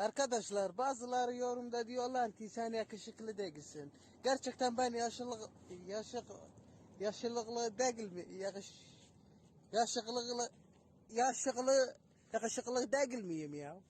Arkadaşlar bazıları yorumda diyorlar ki sen yakışıklı değilsin. Gerçekten ben yaşlılık yaşık yaşlılıklı değil mi? Yakış yaşıklı yaşıklı yakışıklı değil miyim ya?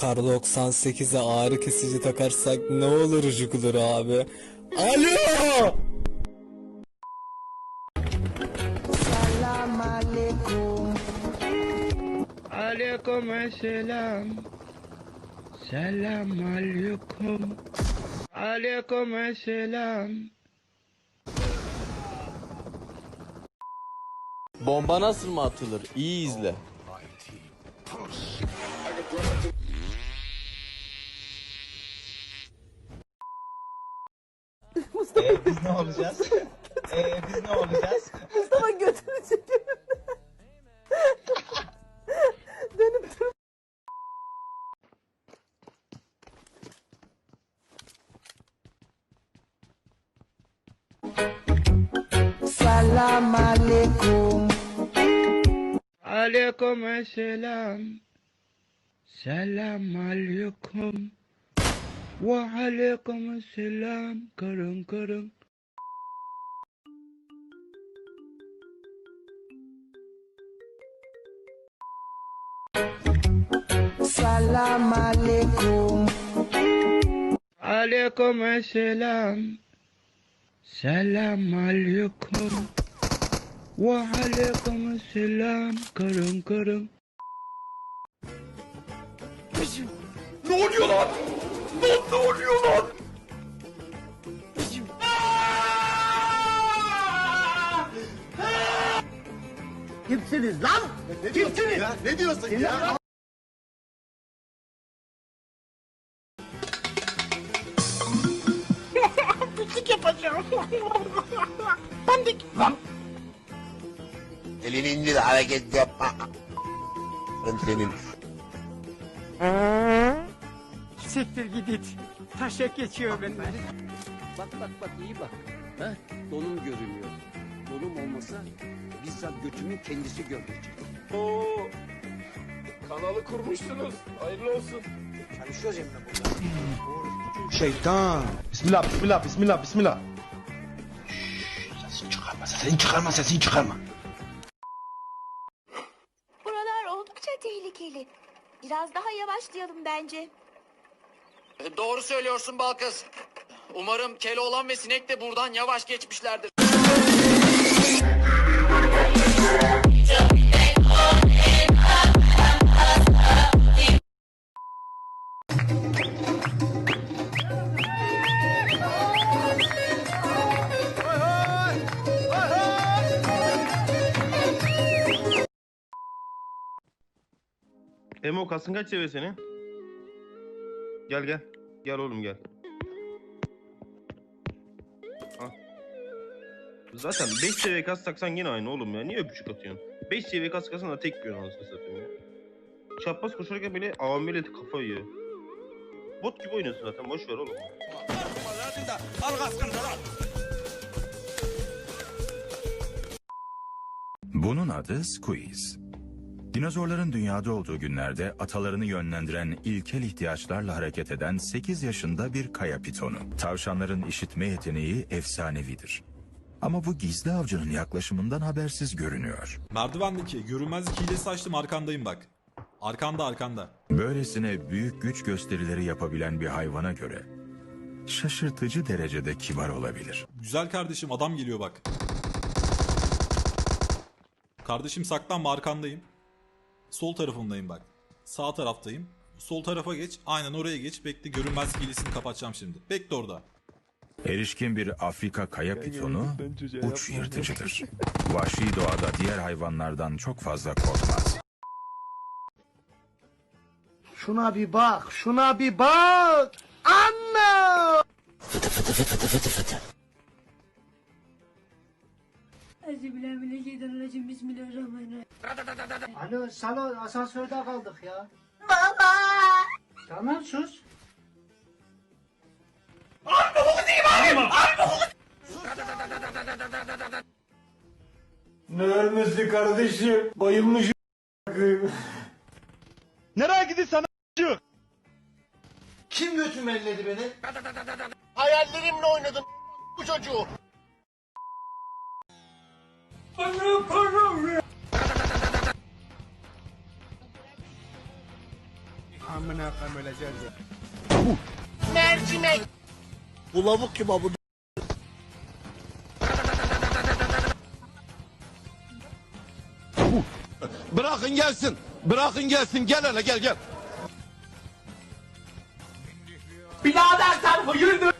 Kar 98'e ağrı kesici takarsak ne olur Jugulur abi? Alo! Aleyküm selam. Selam aleyküm. Aleyküm selam. Bomba nasıl mı atılır? İyi izle. Ee, biz ne olacağız? Salam aleyküm. Aleyküm selam. Selam aleyküm. Ve aleyküm selam. Karın karın. Salam aleyküm. Aleyküm selam. Selam aleyküm. Ve aleyküm selam. Karın karın. Kimsiniz lan? Kimsiniz? Ya, ne diyorsun ya? Elini indir hareket yapma. Ben senin. Siktir gidit. Taşak geçiyor benden. Bak bak bak iyi bak. Ha? Donum görünüyor. Donum olmasa bizzat götümün kendisi görecek. Kanalı kurmuşsunuz. Hayırlı olsun. Şeytan. Bismillah, bismillah, bismillah, bismillah. Sesini çıkarma, sesini çıkarma, sesini çıkarma. Yavaşlayalım bence. Doğru söylüyorsun Balkız. Umarım Keloğlan ve Sinek de buradan yavaş geçmişlerdir. Emo kasın kaç seviye senin? Gel gel. Gel oğlum gel. Al. Zaten 5 seviye kas taksan yine aynı oğlum ya. Niye öpücük atıyorsun? 5 seviye kas taksan da tek yiyorsun anasını satayım ya. Çapraz koşarken bile avamıyla kafa yiyor. Bot gibi oynuyorsun zaten boş ver oğlum. Bunun adı Squeeze. Dinozorların dünyada olduğu günlerde atalarını yönlendiren ilkel ihtiyaçlarla hareket eden 8 yaşında bir kaya pitonu. Tavşanların işitme yeteneği efsanevidir. Ama bu gizli avcının yaklaşımından habersiz görünüyor. Merdivendeki görünmezlik hilesi açtım arkandayım bak. Arkanda arkanda. Böylesine büyük güç gösterileri yapabilen bir hayvana göre şaşırtıcı derecede kibar olabilir. Güzel kardeşim adam geliyor bak. Kardeşim saklanma arkandayım. Sol tarafındayım bak. Sağ taraftayım. Sol tarafa geç. Aynen oraya geç. Bekle görünmezlik hilesini kapatacağım şimdi. Bekle orada. Erişkin bir Afrika kaya pitonu uç yırtıcıdır. Vahşi doğada diğer hayvanlardan çok fazla korkmaz. Şuna bir bak, şuna bir bak. Anne! Bismillahirrahmanirrahim. Alo, salon asansörde kaldık ya. Baba! Tamam sus. Ne ölmesi kardeşim? Bayılmışım. Nereye gidiyorsun Kim götümü elledi beni? Hayallerimle oynadın bu çocuğu. Amına koyayım öleceğiz ya. Mercimek. Bu lavuk kim abi? Bırakın gelsin. Bırakın gelsin. Gel hele gel gel. Birader sen hayırdır?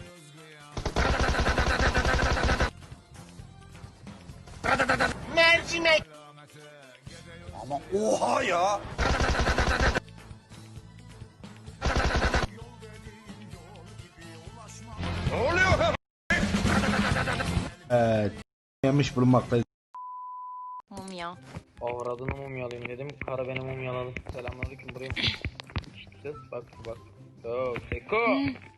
Ama oha ya. Ne oluyor? Evet. Yemiş bulunmaktayız. Mumya. Avradını mumyalayayım dedim. Kara beni mumyaladı. Selamünaleyküm buraya. İşte bak bak. Oo, Seko.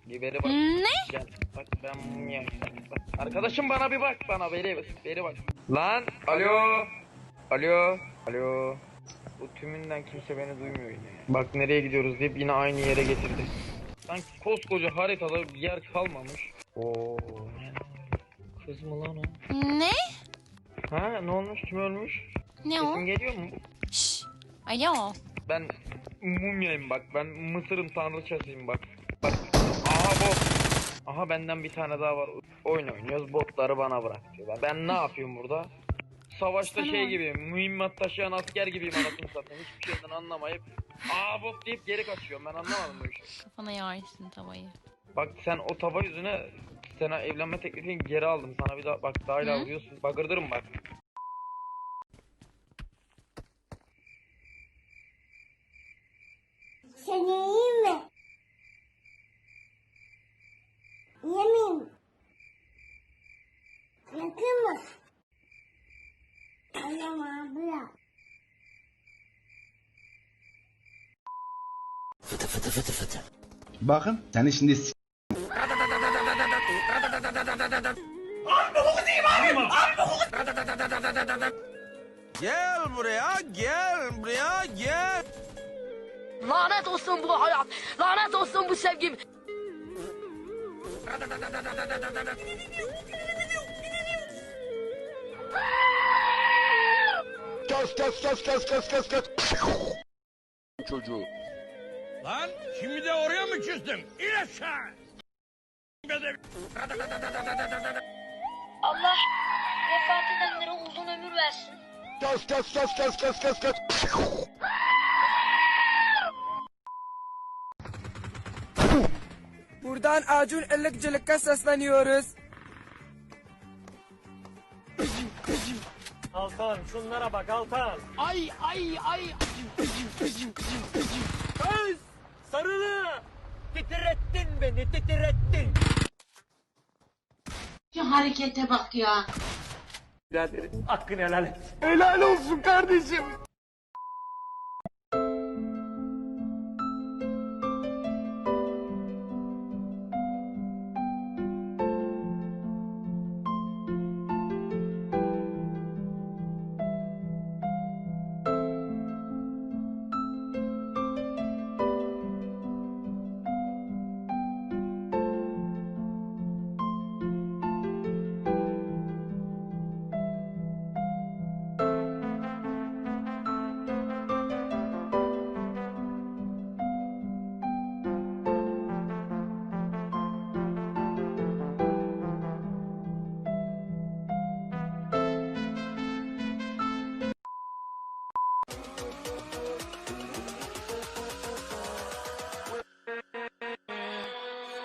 Biberi bak. Ne? Gel bak ben mumya. Bak. Arkadaşım bana bir bak bana beri beri bak. Lan alo. Alo. Alo. Bu tümünden kimse beni duymuyor yine. Bak nereye gidiyoruz deyip yine aynı yere getirdi. Sanki koskoca haritada bir yer kalmamış. Oo. Kız mı lan o? Ne? Ha ne olmuş? Kim ölmüş? Ne o? Sesim geliyor mu? Şşş. Alo. Ben mumyayım bak. Ben Mısır'ın tanrıçasıyım bak. Bak. Aha bot. Aha benden bir tane daha var. Oyun oynuyoruz. Botları bana bırak diyorlar. Ben ne yapıyorum burada? Savaşta Sana şey gibi, mühimmat taşıyan asker gibiyim anasını satayım. Hiçbir şeyden anlamayıp aa bot deyip geri kaçıyorum. Ben anlamadım bu işi. Kafana yağırsın tavayı. Bak sen o tava yüzüne sana evlenme teklifini geri aldım. Sana bir daha bak daha Hı? vuruyorsun. Bagırdırım bak. Bakın seni şimdi s- Gel buraya gel buraya gel. Lanet olsun bu hayat. Lanet olsun bu sevgim. Kes kes kes kes kes kes kes. Çocuğu. Lan şimdi de oraya mı çizdin? İn aşağı. Allah vefat edenlere uzun ömür versin. Kes kes kes kes kes kes kes. Buradan Acun Ilıkçılık'a sesleniyoruz. Altan şunlara bak Altan. Ay ay ay. Kız sarılı. Titrettin beni titrettin. Şu harekete bak ya. Biraderim hakkını helal et. Helal olsun kardeşim.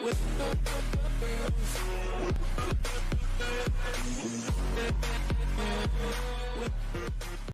with